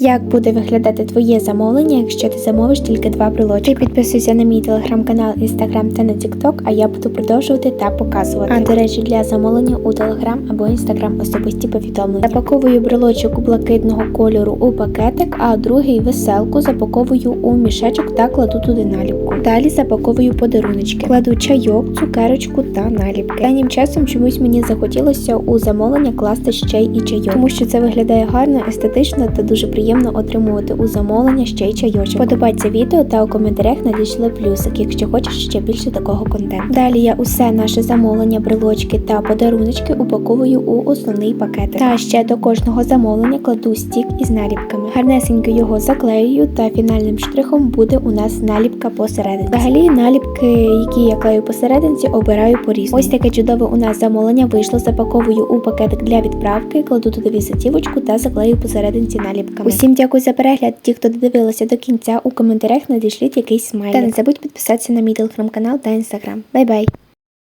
Як буде виглядати твоє замовлення, якщо ти замовиш тільки два брелочки? Ти підписуйся на мій телеграм-канал, інстаграм та на тікток, а я буду продовжувати та показувати. А до речі, для замовлення у телеграм або інстаграм особисті повідомлення. Запаковую брелочок у блакитного кольору у пакетик, а другий веселку запаковую у мішечок та кладу туди наліпку. Далі запаковую подаруночки. Кладу чайок, цукерочку та наліпки. Останнім часом чомусь мені захотілося у замовлення класти ще й чайок, тому що це виглядає гарно, естетично та дуже приємно отримувати у замовлення ще й чайочок. Подобається відео та у коментарях надійшли плюсик, якщо хочеш ще більше такого контенту. Далі я усе наше замовлення, брелочки та подаруночки упаковую у основний пакетик. Та ще до кожного замовлення кладу стік із наліпками. Гарнесенько його заклею та фінальним штрихом буде у нас наліпка посередині. Взагалі наліпки, які я клею посерединці, обираю по різному. Ось таке чудове у нас замовлення вийшло. Запаковую у пакетик для відправки, кладу туди візитівочку та заклею посерединці наліпками. Усім дякую за перегляд. Ті, хто додивилися до кінця, у коментарях надішліть якийсь смайлик. Та не забудь підписатися на мій телеграм-канал та інстаграм. Бай-бай!